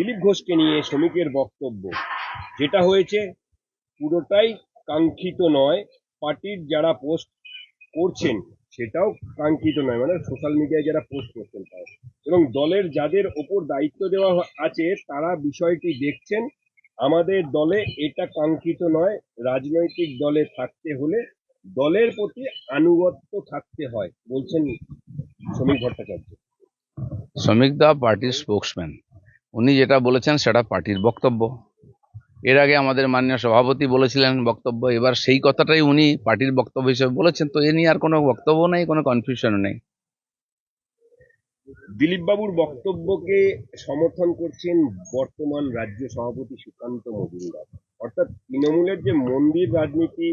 দিলীপ ঘোষকে নিয়ে শ্রমিকের বক্তব্য, যেটা হয়েছে পুরোটাই কাঙ্ক্ষিত নয়, পার্টির যারা পোস্ট করছেন সেটাও কাঙ্ক্ষিত নয় মানে সোশ্যাল মিডিয়ায় যারা পোস্ট করছেন তাও। এবং দলের যাদের ওপর দায়িত্ব দেওয়া আছে তারা বিষয়টি দেখছেন, আমাদের দলে এটা কাঙ্ক্ষিত নয়, রাজনৈতিক দলে থাকতে হলে দলের প্রতি আনুগত্য থাকতে হয়, বলছেন শ্রমিক ভট্টাচার্য। শ্রমিক দা পার্টির স্পোক্সম্যান। উনি যেটা বলেছেন সেটা পার্টির বক্তব্য। এর আগে আমাদের মাননীয় সভাপতি বলেছিলেন বক্তব্য, এবার সেই কথাটাই উনি পার্টির বক্তব্য হিসেবে বলেছেন, তো এ নিয়ে আর কোনো বক্তব্য নেই, কোনো কনফিউশন নেই। দিলীপ বাবুর বক্তব্যকে সমর্থন করছেন বর্তমান রাজ্য সভাপতি সুকান্ত মজুমদার। অর্থাৎ তৃণমূলের যে মন্দির রাজনীতি,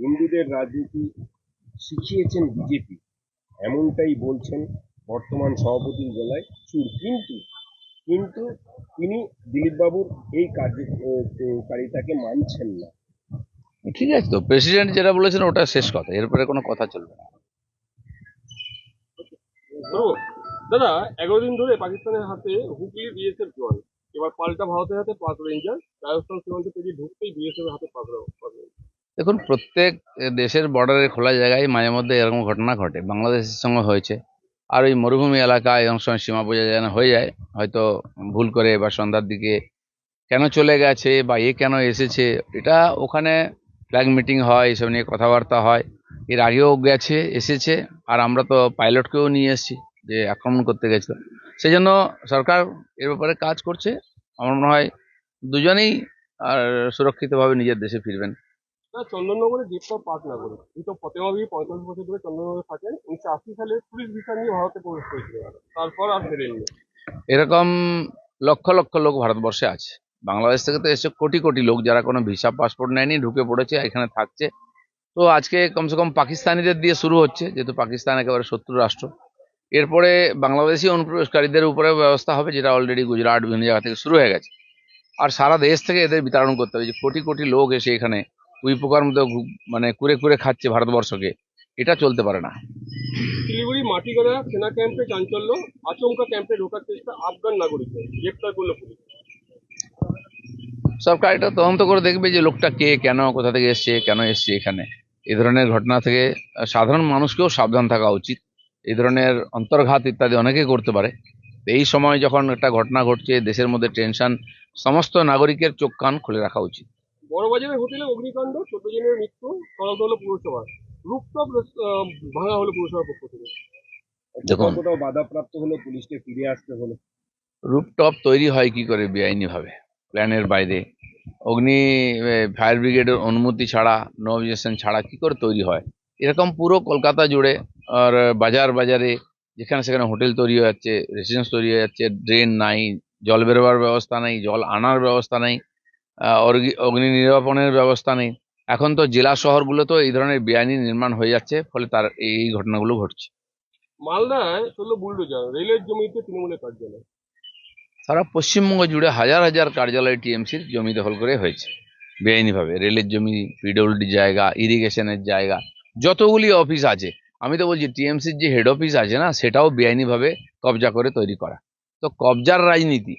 হিন্দুদের রাজনীতি, শিখিয়েছেন বিজেপি। এমনটাই বলছেন বর্তমান সভাপতির গলায় কিন্তু কিন্তু তিনি দিলীপ বাবুর এই কার্যকারিতাকে মানছেন না। ঠিক আছে তো প্রেসিডেন্ট যেটা বলেছেন ওটা শেষ কথা এরপরে কোনো কথা চলবে না। তো দাদা এগারো দিন ধরে পাকিস্তানের হাতে হুগলির বিএসএফ জওয়ান এবার পাল্টা ভারতের হাতে পাঁচ রেঞ্জার রাজস্থান সীমান্ত পেরিয়ে ঢুকতেই বিএসএফ এর হাতে পাক দেখুন প্রত্যেক দেশের বর্ডারে খোলা জায়গায় মাঝে মধ্যে এরকম ঘটনা ঘটে বাংলাদেশের সঙ্গে হয়েছে। আর ওই মরুভূমি এলাকায় সময় সীমা বোঝা যায় না হয়ে যায়, হয়তো ভুল করে বা সন্ধ্যার দিকে কেন চলে গেছে বা এ কেন এসেছে, এটা ওখানে ফ্ল্যাগ মিটিং হয়, এসব নিয়ে কথাবার্তা হয়। এর আগেও গেছে, এসেছে, আর আমরা তো পাইলটকেও নিয়ে এসেছি যে আক্রমণ করতে গেছিল। সেই জন্য সরকার এর ব্যাপারে কাজ করছে। আমার মনে হয় দুজনেই আর সুরক্ষিতভাবে নিজের দেশে ফিরবেন। না, চন্দননগরে গ্রেপ্তার পাক নাগরিক এই তো ফতেমা বিবি পঁয়তাল্লিশ বছর ধরে চন্দননগরে থাকেন। উনিশশো আশি সালে টুরিস্ট ভিসা নিয়ে ভারতে প্রবেশ করেছিল। তারপর আর ফেরেননি। এরকম লক্ষ লক্ষ লোক ভারতবর্ষে আছে। বাংলাদেশ থেকে তো এসে কোটি কোটি লোক যারা কোনো ভিসা পাসপোর্ট নেয়নি, ঢুকে পড়েছে, এখানে থাকছে। তো আজকে কমসে কম পাকিস্তানিদের দিয়ে শুরু হচ্ছে, যেহেতু পাকিস্তান একেবারে শত্রু রাষ্ট্র। এরপরে বাংলাদেশি অনুপ্রবেশকারীদের উপরে ব্যবস্থা হবে, যেটা অলরেডি গুজরাট বিভিন্ন জায়গা থেকে শুরু হয়ে গেছে। আর সারা দেশ থেকে এদের বিতরণ করতে হবে যে কোটি কোটি লোক এসে এখানে উই পোকার মতো মানে কুরে কুরে খাচ্ছে ভারতবর্ষকে। এটা চলতে পারে না। শিলিগুড়ি মাটিগাড়া সেনা ক্যাম্পে চাঞ্চল্য আচমকা ক্যাম্পে ঢোকার চেষ্টা আফগান নাগরিকদের গ্রেপ্তার করল পুলিশ। সরকার এটা তদন্ত করে দেখবে যে লোকটা কে কেন কোথা থেকে এসছে কেন এসছে এখানে। এই ধরনের ঘটনা থেকে সাধারণ মানুষকেও সাবধান থাকা উচিত। এই ধরনের অন্তর্ঘাত ইত্যাদি অনেকেই করতে পারে। এই সময় যখন একটা ঘটনা ঘটছে দেশের মধ্যে টেনশন সমস্ত নাগরিকের চোখ কান খুলে রাখা উচিত। বড়বাজারের হোটেলে অগ্নিকাণ্ড চোদ্দ জনের মৃত্যু তদন্ত হলো পুরসভা। রূপটপ ভাঙা হলো পুরসভার পক্ষ থেকে। দেখুন। কোথাও বাধাপ্রাপ্ত হলো পুলিশকে ফিরে আসতে হলো? রুপটপ তৈরি হয় কি করে বেআইনিভাবে? প্ল্যানের বাইরে। অগ্নি ফায়ার ব্রিগেডের অনুমতি ছাড়া নো অবজেকশন ছাড়া কি করে তৈরি হয়? এরকম পুরো কলকাতা জুড়ে আর বাজার বাজারে যেখানে সেখানে হোটেল তৈরি হয়ে যাচ্ছে রেসিডেন্স তৈরি হয়ে যাচ্ছে ড্রেন নাই জল বেরোবার ব্যবস্থা নেই জল আনার ব্যবস্থা নেই। অগ্নি নির্বাপনের ব্যবস্থা নেই। এখন তো জেলা শহরগুলোতেও এই ধরনের বেআইনি নির্মাণ হয়ে যাচ্ছে ফলে তার এই ঘটনাগুলো ঘটছে। মালদায় চলল বুলডোজার রেলের জমিতে তৃণমূলের কার্যালয়। সারা পশ্চিমবঙ্গ জুড়ে হাজার হাজার কার্যালয় টিএমসির জমি দখল করে হয়েছে বেআইনিভাবে। রেলের জমি পিডব্লিউডি জায়গা ইরিগেশনের জায়গা যতগুলি অফিস আছে। আমি তো বলছি টিএমসির যে হেড অফিস আছে না সেটাও বেআইনিভাবে কবজা করে তৈরি করা। তো কবজার রাজনীতি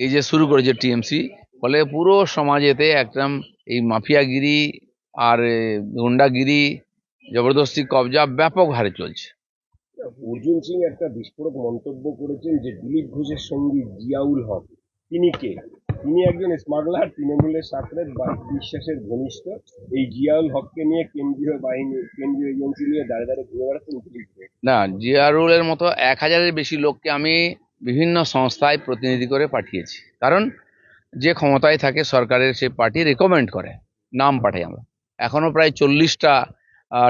এই যে শুরু করেছে টিএমসি ফলে পুরো সমাজেতে একদম এই মাফিয়াগিরি আর গুন্ডাগিরি জবরদস্তি কবজা ব্যাপক হারে চলছে। অর্জুন সিং একটা বিস্ফোরক মন্তব্য করেছেন যে দিলীপ ঘোষের সঙ্গী জিয়াউল হক। তিনি কে? তিনি একজন স্মাগলার তৃণমূলের সাথে বা- বিশ্বাসের ঘনিষ্ঠ। এই জিয়াউল হককে নিয়ে কেন্দ্রীয় বাহিনী কেন্দ্রীয় এজেন্সি নিয়ে দাঁড়ে দাঁড়িয়ে ঘুরে বেড়াচ্ছেন না জিয়ারুলের মতো এক হাজারের বেশি লোককে আমি বিভিন্ন সংস্থায় প্রতিনিধি করে পাঠিয়েছি। কারণ যে ক্ষমতায় থাকে সরকারের সে পার্টি রেকমেন্ড করে, নাম পাঠাই আমরা। এখনও প্রায় চল্লিশটা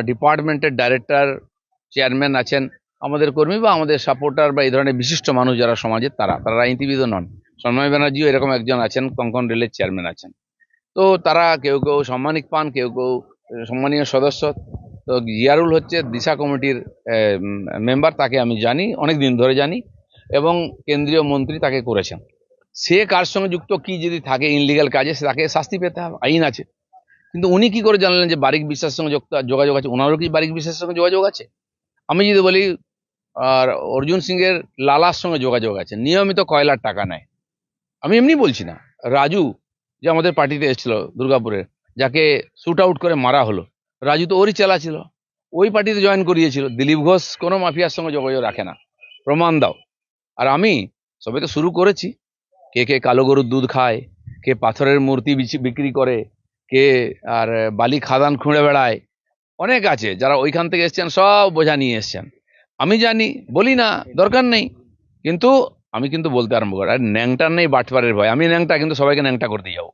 ডিপার্টমেন্টের ডাইরেক্টর চেয়ারম্যান আছেন আমাদের কর্মী বা আমাদের সাপোর্টার বা এই ধরনের বিশিষ্ট মানুষ যারা সমাজের, তারা তারা রাজনীতিবিদও নন। সন্ময় ব্যানার্জিও এরকম একজন আছেন, কঙ্কন রেলের চেয়ারম্যান আছেন। তো তারা কেউ কেউ সম্মানিক পান, কেউ কেউ সম্মানীয় সদস্য। তো জিয়ারুল হচ্ছে দিশা কমিটির মেম্বার তাকে আমি জানি অনেক দিন ধরে জানি এবং কেন্দ্রীয় মন্ত্রী তাকে করেছেন। সে কার সঙ্গে যুক্ত, কি যদি থাকে ইনলিগাল কাজে, সে তাকে শাস্তি পেতে হবে, আইন আছে। কিন্তু উনি কি করে জানলেন যে বারিক বিশ্বাসের সঙ্গে যোগাযোগ আছে? ওনারও কি বারিক বিশ্বাসের সঙ্গে যোগাযোগ আছে? আমি যদি বলি, আর অর্জুন সিংয়ের লালার সঙ্গে যোগাযোগ আছে, নিয়মিত কয়লার টাকা নেয়। আমি এমনি বলছি না। রাজু যে আমাদের পার্টিতে এসেছিল দুর্গাপুরে, যাকে শ্যুট আউট করে মারা হলো, রাজু তো ওরই চেলা ছিল। ওই পার্টিতে জয়েন করিয়েছিল। দিলীপ ঘোষ কোনো মাফিয়ার সঙ্গে যোগাযোগ রাখে না। প্রমাণ দাও। আর আমি সবে তো শুরু করেছি। কে কে কালো গরুর দুধ খায়, কে পাথরের মূর্তি বিক্রি করে, কে আর বালি খাদান খুঁড়ে বেড়ায়, অনেক আছে যারা ওইখান থেকে এসছেন, সব বোঝা নিয়ে এসছেন। আমি জানি, বলি না, দরকার নেই। কিন্তু আমি কিন্তু বলতে আরম্ভ করি, আর ন্যাংটার নেই বাটপারের ভয়। আমি ন্যাংটা, কিন্তু সবাইকে ন্যাংটা করতে যাব।